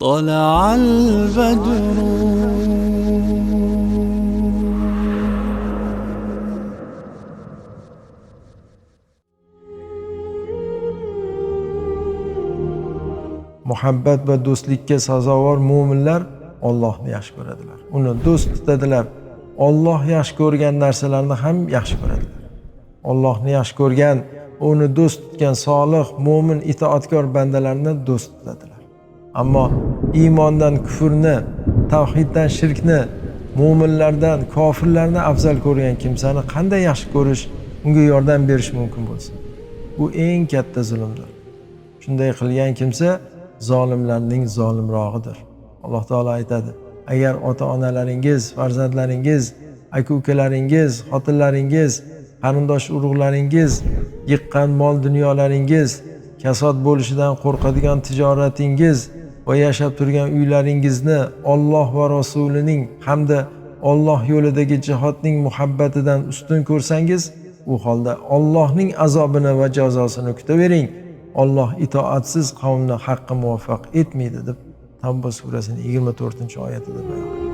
طلع البدر muhabbat va do'stlikka sazovor mo'minlar Allohni yaxshi ko'radilar. Uni do'st tutadilar. Alloh yaxshi ko'rgan narsalarni ham yaxshi ko'radilar. Allohni yaxshi ko'rgan, uni do'st tutgan solih, mo'min, itoatkor bandalarni do'st tutadilar. Ammo iymondan kufrni, tavhiddan shirkni, mo'minlardan kofirlarni afzal ko'rgan kimsani qanday yaxshi ko'rish, unga yordam berish mumkin bo'lsin? Bu eng katta zulmdir. Shunday qilgan kimsa zolimlarning zolimrog'idir. Alloh taolo aytadi: Agar ota-onalaringiz, farzandlaringiz, aka-ukalaringiz, xotinlaringiz, qarindosh urug'laringiz, yiqqan mol dunyolaringiz, kasod bo'lishidan qo'rqadigan tijoratingiz va yashab turgan uylaringizni Alloh va Rasulining hamda Alloh yo'lidagi jihodning muhabbatidan ustun ko'rsangiz, u holda Allohning azobini va jazosini kutavering. Alloh itoatsiz qavmni haqqi muvaffaq etmaydi deb Tavba surasining 24-oyatida bayon qilgan.